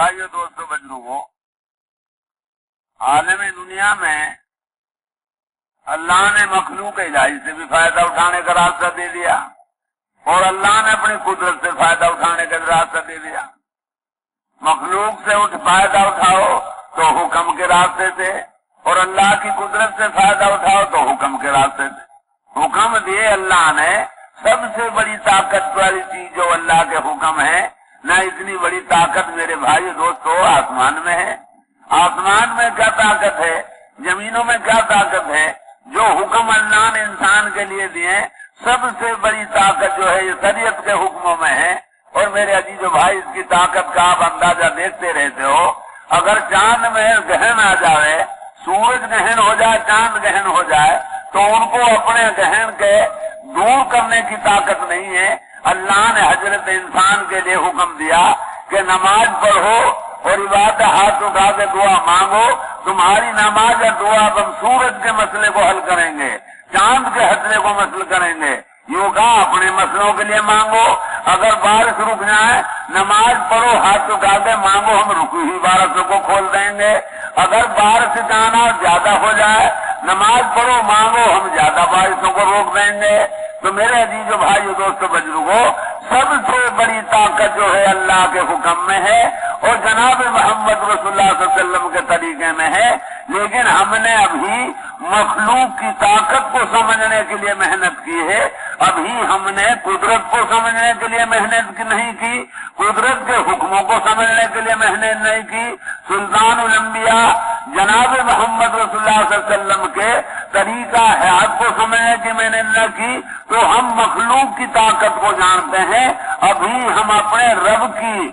بھائیو دوستو، بزرگوں، عالم دنیا میں اللہ نے مخلوق علاج سے بھی فائدہ اٹھانے کا راستہ دے دیا اور اللہ نے اپنی قدرت سے فائدہ اٹھانے کا راستہ دے دیا۔ مخلوق سے اٹھ فائدہ اٹھاؤ تو حکم کے راستے سے اور اللہ کی قدرت سے فائدہ اٹھاؤ تو حکم کے راستے سے۔ حکم دیے اللہ نے، سب سے بڑی طاقت والی چیز جو اللہ کے حکم ہے نہ اتنی بڑی طاقت میرے بھائی دوستو، آسمان میں ہے۔ آسمان میں کیا طاقت ہے؟ زمینوں میں کیا طاقت ہے؟ جو حکم اللہ نے انسان کے لیے دیے سب سے بڑی طاقت جو ہے، یہ شریعت کے حکموں میں ہے۔ اور میرے عزیز و بھائی، اس کی طاقت کا آپ اندازہ دیکھتے رہتے ہو۔ اگر چاند میں گہن آ جائے، سورج گہن ہو جائے، چاند گہن ہو جائے، تو ان کو اپنے گہن کے دور کرنے کی طاقت نہیں ہے۔ اللہ نے حضرت انسان کے لیے حکم دیا کہ نماز پڑھو اور عبادت ہاتھ اٹھا کے دعا مانگو، تمہاری نماز اور دعا ہم سورج کے مسئلے کو حل کریں گے، چاند کے حسلے کو مسئلہ کریں گے۔ یوگا اپنے مسئلوں کے لیے مانگو۔ اگر بارش رک جائے، نماز پڑھو، ہاتھ اٹھا کے مانگو، ہم رکی ہوئی بارشوں کو کھول دیں گے۔ اگر بارش جانا زیادہ ہو جائے، نماز پڑھو، مانگو، ہم زیادہ بارشوں کو روک دیں گے۔ ہم نے ابھی مخلوق کی طاقت کو سمجھنے کے لیے محنت کی ہے۔ ابھی ہم نے قدرت کو سمجھنے کے لیے محنت نہیں کی۔ قدرت کے حکموں کو سمجھنے کے لیے محنت نہیں کی۔ سلطان الانبیاء جناب محمد رسول اللہ صلی اللہ علیہ وسلم کے طریقہ حیات کو سمجھنے کی محنت نہ کی تو ہم مخلوق کی طاقت کو جانتے ہیں۔ ابھی ہم اپنے رب کی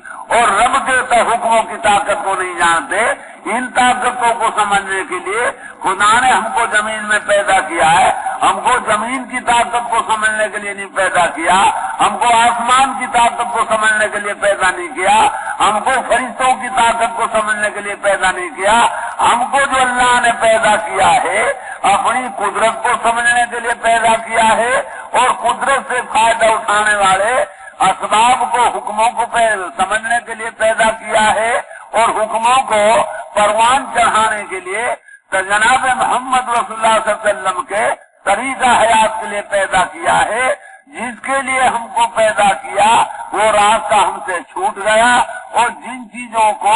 کے لیے خدا نے ہم کو زمین میں پیدا کیا ہے۔ ہم کو زمین کی طاقت کو سمجھنے کے لیے نہیں پیدا کیا۔ ہم کو آسمان کی طاقت کو سمجھنے کے لیے پیدا نہیں کیا۔ ہم کو فرشتوں کی طاقت کو سمجھنے کے لیے پیدا نہیں کیا۔ ہم کو جو اللہ نے پیدا کیا ہے، اپنی قدرت کو سمجھنے کے لیے پیدا کیا ہے۔ اور قدرت سے فائدہ اٹھانے والے اسباب کو، حکموں کو سمجھنے کے لیے پیدا کیا ہے۔ اور حکموں کو پروان چڑھانے کے لیے جناب محمد رسول اللہ صلی اللہ علیہ وسلم کے طریقہ حیات کے لیے پیدا کیا ہے، جس کے لیے ہم کو پیدا کیا، وہ راستہ ہم سے چھوٹ گیا اور جن چیزوں کو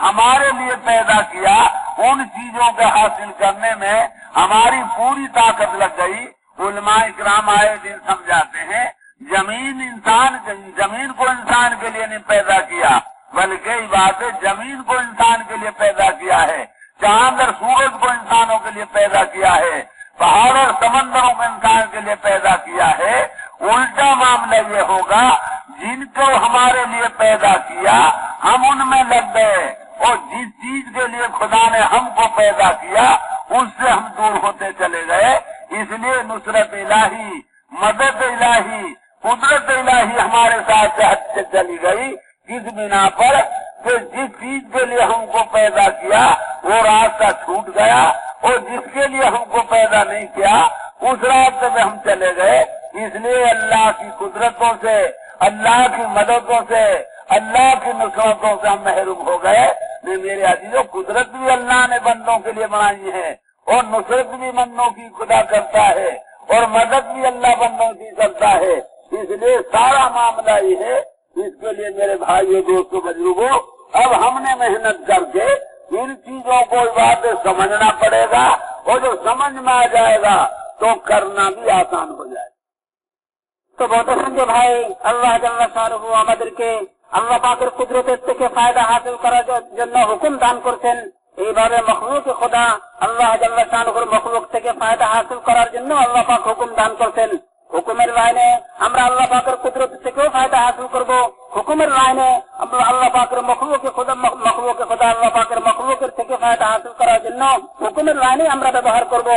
ہمارے لیے پیدا کیا، ان چیزوں کے حاصل کرنے میں ہماری پوری طاقت لگ گئی۔ علماء اکرام آئے دن سمجھاتے ہیں زمین انسان زمین کو انسان کے لیے نہیں پیدا کیا۔ بلکہ عبادت زمین کو انسان کے لیے پیدا کیا ہے، چاند اور سورج کو انسانوں کے لیے پیدا کیا ہے، پہاڑ اور سمندروں کو انسان کے لیے پیدا کیا ہے، الٹا معاملہ یہ ہوگا، جن کو ہمارے لیے پیدا کیا، ہم ان میں لگ گئے۔ اور جس چیز کے لیے خدا نے ہم کو پیدا کیا، اس سے ہم دور ہوتے چلے گئے۔ اس لیے نصرت الہی، مدد الہی، قدرت الہی ہمارے ساتھ چلی گئی۔ جس بنا پر پھر جس چیز کے لیے ہم کو پیدا کیا، وہ راستہ چھوٹ گیا اور جس کے لیے ہم کو پیدا نہیں کیا، اس راستے میں ہم چلے گئے۔ اس لیے اللہ کی قدرتوں سے، اللہ کی مددوں سے، اللہ کی نصرتوں سے ہم محروم ہو گئے۔ نہیں، میرے عزیزوں قدرت بھی اللہ نے بندوں کے لیے بنائی ہے اور نصرت بھی بندوں کی خدا کرتا ہے اور مدد بھی اللہ بندوں کی کرتا ہے۔ اس لیے سارا معاملہ یہ ہے اس کے لیے میرے بھائی دوستوں بزرگوں اب ہم نے محنت کر کے ان چیزوں کو بات سمجھنا پڑے گا اور جو سمجھ میں آ جائے گا تو کرنا بھی آسان ہو جائے تو بہت سمجھے بھائی، اللہ جل شاہ مدر کے، اللہ پاکر কুদরতের থেকে ফায়দা হাসিল کر জন্য حکم دان کرتے এইভাবে মখলুক খোদা আল্লাহ জাল্লাহ শাহরুখের মখলুক থেকে ফায়দা হাসিল করার জন্য আল্লাহ পাক হুকুম দান করছেন হুকুমের লাইনে আমরা আল্লাহ পাকের কুদরত হুকুমের লাইনে আল্লাহ পাকের মখলুকে মখলুকে খোদা আল্লাহ পাকের মখলুকের থেকে ফায়দা হাসিল করার জন্য হুকুমের লাইনে আমরা ব্যবহার করব।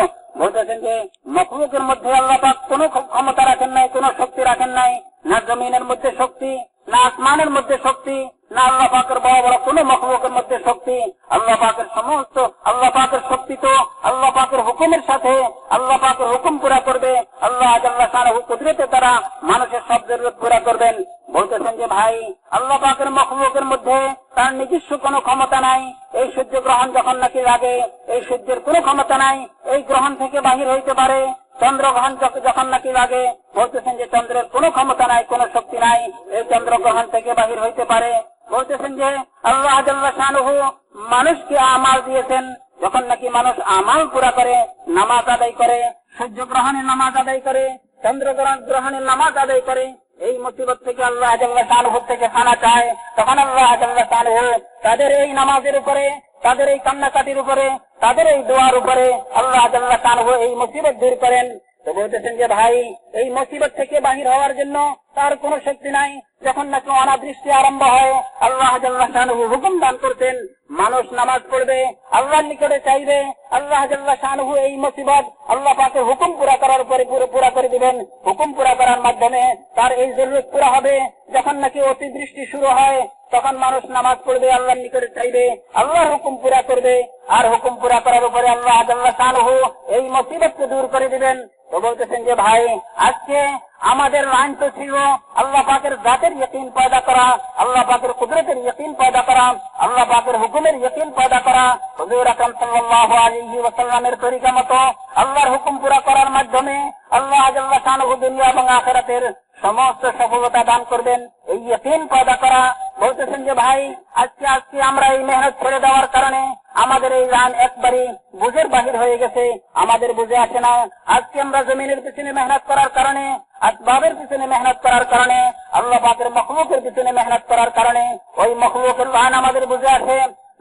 বলতেছেন যে মখলুকের মধ্যে আল্লাহ পাক কোন ক্ষমতা রাখেন নাই, কোন শক্তি রাখেন নাই, না জমিনের মধ্যে শক্তি, না আসমানের মধ্যে শক্তি, না আল্লাহ পাকের বড় বড় কোন মখলুকের মধ্যে শক্তি। আল্লাহ পাকের সমস্ত, আল্লাহ পাকের শক্তি তো আল্লাহ পাকের হুকুমের সাথে আল্লাহ পাকের হুকুম পুরা করবে। আল্লাহ আল্লাহ কুদরতে তারা মানুষের সব জরুরত পুরা করবেন বলতেছেন যে ভাই আল্লাহ পাকের মখলুকের মধ্যে তার নিজস্ব কোনো ক্ষমতা নাই। এই সূর্য গ্রহণ যখন নাকি লাগে এই সূর্যের কোনো ক্ষমতা নাই। এই গ্রহণ থেকে বাহির হইতে পারে। চন্দ্রগ্রহণ যখ- যখন নাকি লাগে বলতেছেন যে চন্দ্রের কোনো ক্ষমতা নাই, কোনো শক্তি নাই। এই চন্দ্রগ্রহণ থেকে বাহির হইতে পারে। বলতেছেন যে আল্লাহ শাহরুহু মানুষকে আমাল দিয়েছেন। যখন নাকি মানুষ আমাল পুরা করে, নামাজ আদায় করে, সূর্য গ্রহণের নামাজ আদায় করে চন্দ্র গ্রহণ- গ্রহণের নামাজ আদায় করে এই মুসিবত থেকে আল্লাহ আজাল্লাহ থেকে খানা চায়। তখন আল্লাহ আজাল্লাহ তাদের এই নামাজের উপরে, তাদের এই কান্নাকাটির উপরে, তাদের এই দোয়ার উপরে আল্লাহ শাহরুহ এই মুসিবত দূর করেন। তো বলতেছেন যে, ভাই, এই মুসিবত থেকে বাহির হওয়ার জন্য তার কোনো শক্তি নাই। যখন নাকি অনাবৃষ্টি আরম্ভ হয়, আল্লাহ শাহরুহ হুকুম দান করতেন, মানুষ নামাজ পড়বে, আল্লাহর নিকটে চাইবে, আল্লাহ শাহরুহ এই মুসিবত আল্লাহ পাকে হুকুম পুরা করার পুরো পুরা করে দিবেন। হুকুম পুরা করার মাধ্যমে তার এই জরুরত পুরা হবে। যখন নাকি অতিবৃষ্টি শুরু হয়, তখন মানুষ নামাজ পড়বে, আল্লাহর নিকটে চাইবে, আল্লাহর হুকুম পুরা করবে। আর হুকুম পুরা করার উপরে আল্লাহ শাহরুহ এই মুসিবতকে দূর করে দিবেন। তো বলতেছেন যে, ভাই, আজকে আমাদের লাইন তো ছিল আল্লাহ পাকের জাতের ইয়কিন পয়দা করা, আল্লাহ পাকের কুদরতের ইয়কিন পয়দা করা, আল্লাহ পাকের হুকুমের ইয়কিন পয়দা করা, হুজুর আকরাম সাল্লাল্লাহু আলাইহি ওয়াসাল্লামের তরিকা মতো আল্লাহর হুকুম পুরা করার মাধ্যমে আল্লাহ জাল্লাহ শানহু দুনিয়া এবং আখিরাতের সমস্ত সফলতা দান করবেন। এই ইয়কিন পয়দা করা বলতেছেন যে, ভাই, আজকে আজকে আমরা এই মেহনত ছেড়ে দেওয়ার কারণে আমাদের এই রান একবারই বুঝের বাহির হয়ে গেছে। আমাদের বুঝে আসে না। আজকে আমরা জমিনের পিছনে মেহনত করার কারণে আসবাবের পিছনে মেহনত করার কারণে, আল্লাহ পাকের মখলুকের পিছনে মেহনত করার কারণে ওই মখলুকের রান আমাদের বুঝে আসে,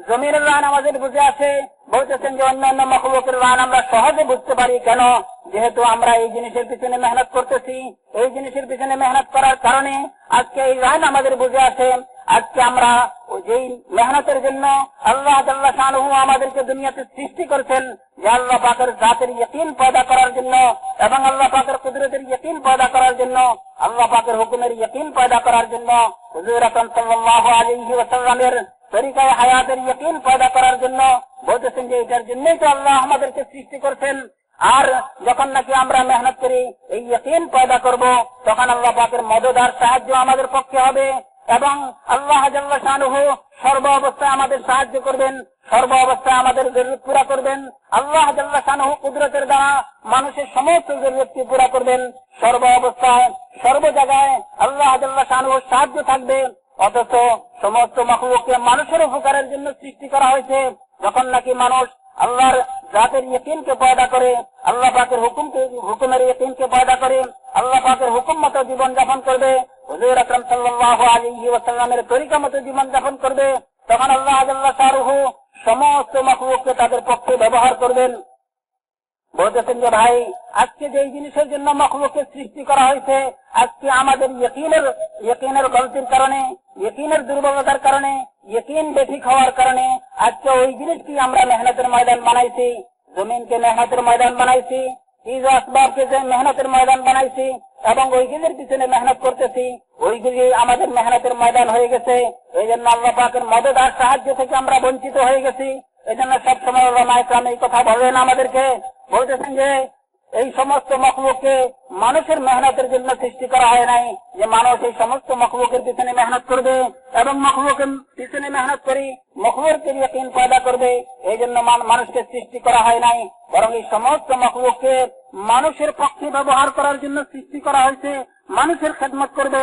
জমিনের রান আমাদের বুঝে আসে। বলতেছেন যে অন্যান্য মখলুকের রান আমরা সহজে বুঝতে পারি কেন? যেহেতু আমরা এই জিনিসের পিছনে মেহনত করতেছি, এই জিনিসের পিছনে মেহনত করার কারণে আজকে এই রান আমাদের বুঝে আসে। আজকে আমরা যেই মেহনতের জন্য আল্লাহ আল্লাহ শাহরুহ আমাদেরকে দুনিয়াতে সৃষ্টি করেছেন, যে আল্লাহ পাকের জাতের ইয়কিন পয়দা করার জন্য এবং আল্লাহ পাকের কুদরতের ইয়কিন পয়দা করার জন্য, আল্লাহ পাকের হুকুমের ইয়কিন পয়দা করার জন্য হুজুর আকরাম আলাইহি ওয়াসাল্লামের তরিকায় হায়াতের ইয়কিন পয়দা করার জন্য বলতেছেন যে এটার জন্যই তো আল্লাহ আমাদেরকে সৃষ্টি করছেন। আর যখন নাকি আমরা মেহনত করি, এই ইয়কিন পয়দা করব, তখন আল্লাহ পাকের মদত আর সাহায্য আমাদের পক্ষে হবে। এবং আল্লাহ জাল্লা সর্ব অবস্থায় আমাদের সাহায্য করবেন, সর্ব অবস্থায় আমাদের জরুরত পুরা করবেন। আল্লাহ জাল্লা কুদরতের দ্বারা মানুষের সমস্ত জরুরতকে পুরা করবেন। সর্ব অবস্থায়, সর্ব জায়গায় আল্লাহ শাহরুহ সাহায্য থাকবে। অথচ সমস্ত মখলুককে মানুষের উপকারের জন্য সৃষ্টি করা হয়েছে। যখন নাকি মানুষ আল্লাহর জাতের ইয়কিনকে পয়দা করে, আল্লাহ পাকের হুকুমকে, হুকুমের ইয়কিনকে পয়দা করে, আল্লাহ পাকের হুকুম মতো জীবন যাপন করবে। হুজুর আকরাম সাল্লাল্লাহু আলাইহি ওয়াসাল্লামের তরিকা মতো জীবন যাপন করবে। তখন আল্লাহ আল্লাহ শাহরুহু সমস্ত মখলুককে তাদের পক্ষে ব্যবহার করবেন। বলতেছেন যে, ভাই, আজকে যে জিনিসের জন্য মখলুককে সৃষ্টি করা হয়েছে, আজকে আমাদের ইয়কিনের ইয়কিনের গলতির কারণে ইয়কিনের দুর্বলতার কারণে ইয়কিন বেঠিক হওয়ার কারণে আজকে ওই জিনিসটি আমরা মেহনতের ময়দান বানাইছি জমিনকে মেহনতের ময়দান বানাইছি চিজ আসবাবকে যে মেহনতের ময়দান বানাইছি এবং ওইগুলির পিছনে মেহনত করতেছি ওইগুলি আমাদের মেহনতের ময়দান হয়ে গেছে এই জন্য আল্লাহ পাকের মদত আর সাহায্য থেকে আমরা বঞ্চিত হয়ে গেছি এই জন্য সবসময় রামায়িকাম এই কথা বলেন আমাদেরকে বলতেছেন যে এই সমস্ত মখলুককে মানুষের মেহনতের জন্য সৃষ্টি করা হয় নাই। যে মানুষ এই সমস্ত মখলুকের পিছনে মেহনত করবে এবং মখলুকের পিছনে মেহনত করি মখলুককে ইয়কিন পয়দা করবে, এই জন্য মানুষকে সৃষ্টি করা হয় নাই। বরং এই সমস্ত মখলুককে মানুষের পক্ষে ব্যবহার করার জন্য সৃষ্টি করা হয়েছে। মানুষের খেদমত করবে,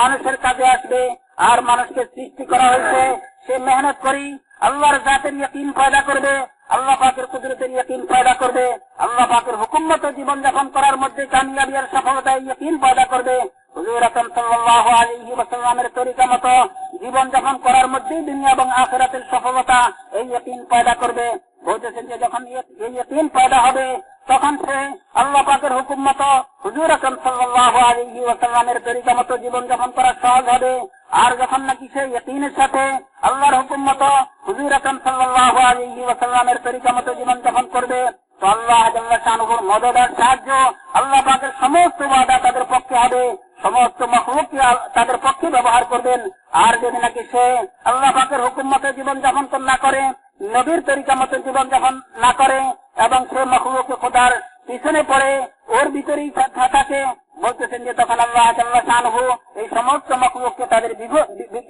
মানুষের কাজে আসবে, আর মানুষকে সৃষ্টি করা হয়েছে। সে মেহনত করি আল্লাহর জাতের ইয়কিন পয়দা করবে, আল্লাহ পাকের কুদরতের ইয়কিন পয়দা করবে, আল্লাহ পাকের হুকুম মতো জীবন যাপন করার মধ্যে কামিয়াবি আর সফলতায় ইয়কিন পয়দা করবে। আকরাম জীবন যাপন করার মধ্যেই দুনিয়া এবং আখিরাতের সফলতা এই ইয়কিন পয়দা করবে। বলতেছেন যে যখন এই ইয়কিন পয়দা হবে, তখন সে আল্লাহ পাকের হুকুম মতো হুজুর আকরাম সাল্লাল্লাহু আলাইহি ওয়াসাল্লামের তরিকা মতো জীবন যাপন করা সহজ হবে। আর যখন নাকি সে ইয়কিনের সাথে আল্লাহর হুকুম মতো হুজুর আকরাম সাল্লাল্লাহু আলাইহি ওয়াসাল্লামের তরিকা মতো জীবন যাপন করবে, তো আল্লাহ শানুর মদত আর সাহায্য আল্লাহ পাকের সমস্ত ওয়াদা তাদের পক্ষে হবে, সমস্ত মখলুককে তাদের পক্ষে ব্যবহার করবেন। আর যদি নাকি সে আল্লাহ পাকের হুকুম মতো জীবন যাপন না করে, নবীর তরিকা মতো জীবন যাপন না করে, এবং সে মখলুকে খোদার পিছনে পড়ে, ওর ভিতরেই থাকে বলতেছেন যে তখন আল্লাহ শাহু এই সমস্ত মকলুককে তাদের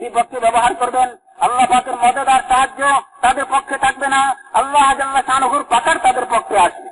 বিপক্ষে ব্যবহার করবেন। আল্লাহ পাকের মজাদার সাহায্য তাদের পক্ষে থাকবে না। আল্লাহ শাহুর পাকার তাদের পক্ষে আসবে।